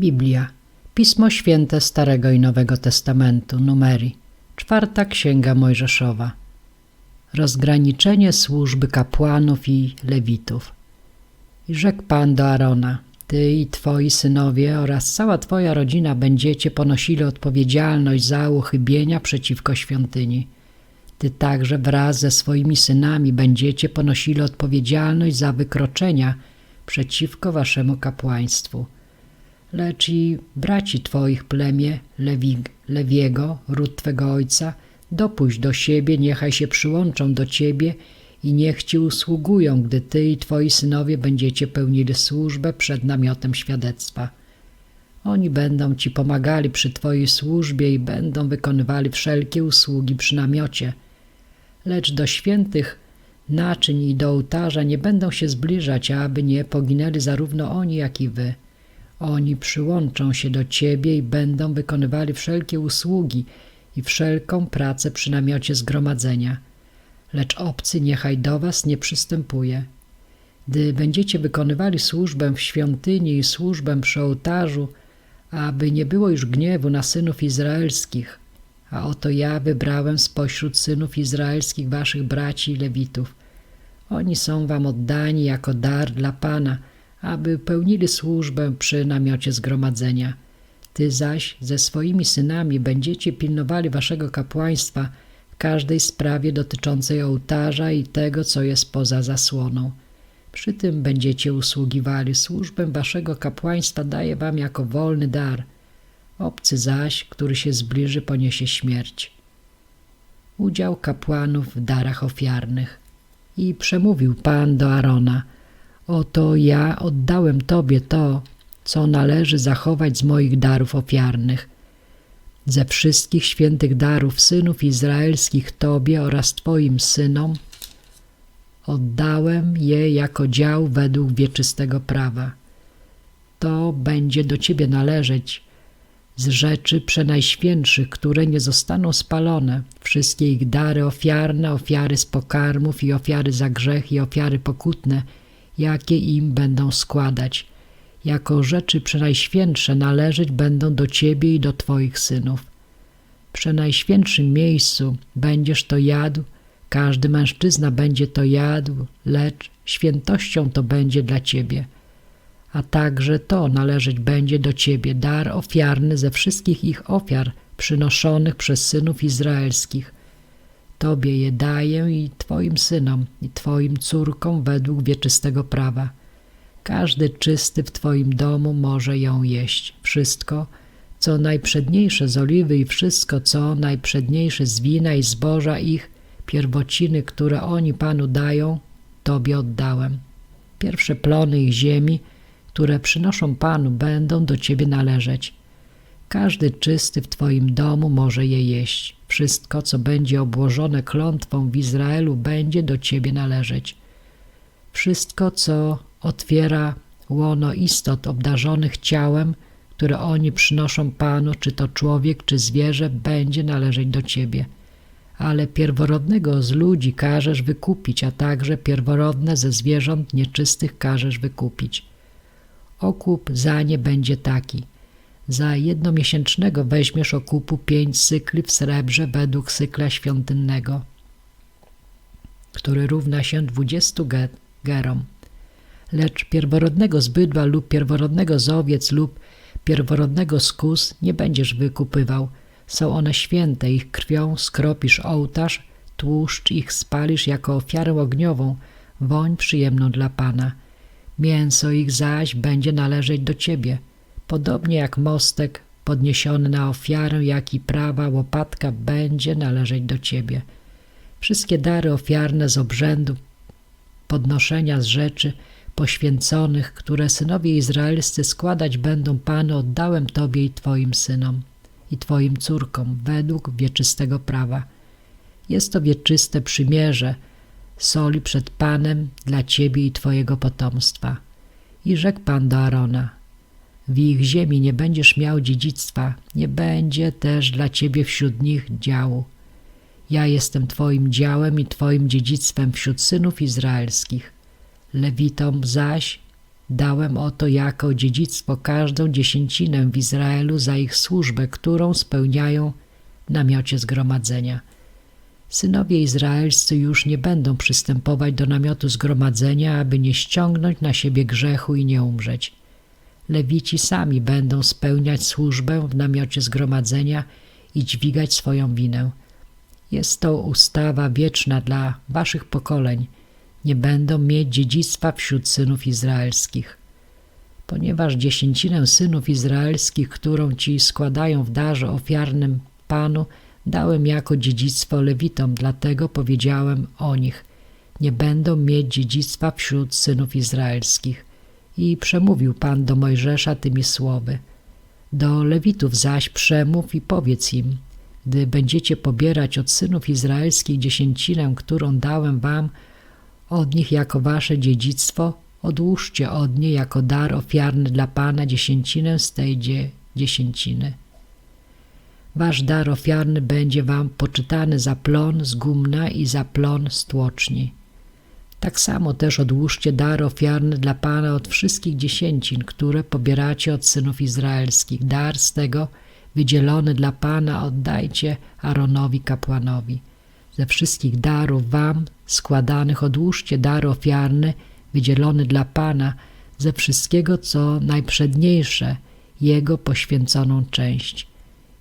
Biblia. Pismo Święte Starego i Nowego Testamentu. Numery. Czwarta Księga Mojżeszowa. Rozgraniczenie służby kapłanów i lewitów. I rzekł Pan do Arona, Ty i Twoi synowie oraz cała Twoja rodzina będziecie ponosili odpowiedzialność za uchybienia przeciwko świątyni. Ty także wraz ze swoimi synami będziecie ponosili odpowiedzialność za wykroczenia przeciwko Waszemu kapłaństwu lecz i braci Twoich plemię Lewi, Lewiego, ród Twego ojca, dopuść do siebie, niechaj się przyłączą do Ciebie i niech Ci usługują, gdy Ty i Twoi synowie będziecie pełnili służbę przed namiotem świadectwa. Oni będą Ci pomagali przy Twojej służbie i będą wykonywali wszelkie usługi przy namiocie. Lecz do świętych naczyń i do ołtarza nie będą się zbliżać, aby nie poginęli zarówno oni, jak i Wy. Oni przyłączą się do Ciebie i będą wykonywali wszelkie usługi i wszelką pracę przy namiocie zgromadzenia. Lecz obcy niechaj do Was nie przystępuje. Gdy będziecie wykonywali służbę w świątyni i służbę przy ołtarzu, aby nie było już gniewu na synów izraelskich, a oto ja wybrałem spośród synów izraelskich waszych braci i lewitów. Oni są wam oddani jako dar dla Pana – aby pełnili służbę przy namiocie zgromadzenia. Ty zaś ze swoimi synami będziecie pilnowali waszego kapłaństwa w każdej sprawie dotyczącej ołtarza i tego, co jest poza zasłoną. Przy tym będziecie usługiwali. Służbę waszego kapłaństwa daje wam jako wolny dar. Obcy zaś, który się zbliży, poniesie śmierć. Udział kapłanów w darach ofiarnych. I przemówił Pan do Arona – Oto ja oddałem Tobie to, co należy zachować z moich darów ofiarnych. Ze wszystkich świętych darów synów izraelskich Tobie oraz Twoim synom oddałem je jako dział według wieczystego prawa. To będzie do Ciebie należeć z rzeczy przenajświętszych, które nie zostaną spalone, wszystkie ich dary ofiarne, ofiary z pokarmów i ofiary za grzech i ofiary pokutne – jakie im będą składać. Jako rzeczy przenajświętsze należeć będą do Ciebie i do Twoich synów. Przy najświętszym miejscu będziesz to jadł, każdy mężczyzna będzie to jadł, lecz świętością to będzie dla Ciebie. A także to należeć będzie do Ciebie dar ofiarny ze wszystkich ich ofiar przynoszonych przez synów izraelskich – Tobie je daję i Twoim synom i Twoim córkom według wieczystego prawa. Każdy czysty w Twoim domu może ją jeść. Wszystko, co najprzedniejsze z oliwy i wszystko, co najprzedniejsze z wina i zboża ich, pierwociny, które oni Panu dają, Tobie oddałem. Pierwsze plony ich ziemi, które przynoszą Panu, będą do Ciebie należeć. Każdy czysty w Twoim domu może je jeść. Wszystko, co będzie obłożone klątwą w Izraelu, będzie do Ciebie należeć. Wszystko, co otwiera łono istot obdarzonych ciałem, które oni przynoszą Panu, czy to człowiek, czy zwierzę, będzie należeć do Ciebie. Ale pierworodnego z ludzi każesz wykupić, a także pierworodne ze zwierząt nieczystych każesz wykupić. Okup za nie będzie taki – za jednomiesięcznego weźmiesz okupu pięć cykli w srebrze według cykla świątynnego, który równa się dwudziestu gerom. Lecz pierworodnego z bydła lub pierworodnego z owiec lub pierworodnego z kus nie będziesz wykupywał. Są one święte, ich krwią skropisz ołtarz, tłuszcz ich spalisz jako ofiarę ogniową, woń przyjemną dla Pana. Mięso ich zaś będzie należeć do Ciebie – Podobnie jak mostek podniesiony na ofiarę, jak i prawa łopatka będzie należeć do Ciebie. Wszystkie dary ofiarne z obrzędu, podnoszenia z rzeczy poświęconych, które synowie izraelscy składać będą Panu, oddałem Tobie i Twoim synom i Twoim córkom według wieczystego prawa. Jest to wieczyste przymierze, soli przed Panem dla Ciebie i Twojego potomstwa. I rzekł Pan do Arona – w ich ziemi nie będziesz miał dziedzictwa, nie będzie też dla ciebie wśród nich działu. Ja jestem twoim działem i twoim dziedzictwem wśród synów izraelskich. Lewitom zaś dałem oto jako dziedzictwo każdą dziesięcinę w Izraelu za ich służbę, którą spełniają w namiocie zgromadzenia. Synowie izraelscy już nie będą przystępować do namiotu zgromadzenia, aby nie ściągnąć na siebie grzechu i nie umrzeć. Lewici sami będą spełniać służbę w namiocie zgromadzenia i dźwigać swoją winę. Jest to ustawa wieczna dla waszych pokoleń. Nie będą mieć dziedzictwa wśród synów izraelskich. Ponieważ dziesięcinę synów izraelskich, którą ci składają w darze ofiarnym Panu, dałem jako dziedzictwo Lewitom, dlatego powiedziałem o nich. Nie będą mieć dziedzictwa wśród synów izraelskich. I przemówił Pan do Mojżesza tymi słowy. Do Lewitów zaś przemów i powiedz im, gdy będziecie pobierać od synów izraelskich dziesięcinę, którą dałem wam od nich jako wasze dziedzictwo, odłóżcie od niej jako dar ofiarny dla Pana dziesięcinę z tej dzie dziesięciny. Wasz dar ofiarny będzie wam poczytany za plon z gumna i za plon z tłoczni. Tak samo też odłóżcie dar ofiarny dla Pana od wszystkich dziesięcin, które pobieracie od synów izraelskich. Dar z tego wydzielony dla Pana oddajcie Aaronowi kapłanowi. Ze wszystkich darów wam składanych odłóżcie dar ofiarny wydzielony dla Pana, ze wszystkiego, co najprzedniejsze, Jego poświęconą część.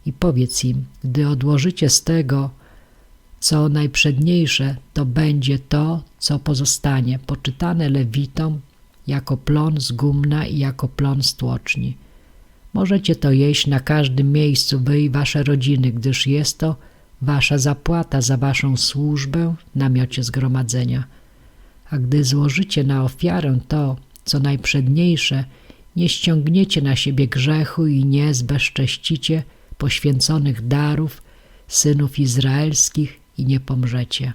I powiedz im, gdy odłożycie z tego, co najprzedniejsze, to będzie to, co pozostanie, poczytane Lewitom jako plon z gumna i jako plon z tłoczni. Możecie to jeść na każdym miejscu, wy i wasze rodziny, gdyż jest to wasza zapłata za waszą służbę w namiocie zgromadzenia. A gdy złożycie na ofiarę to, co najprzedniejsze, nie ściągniecie na siebie grzechu i nie zbezcześcicie poświęconych darów synów izraelskich i nie pomrzecie.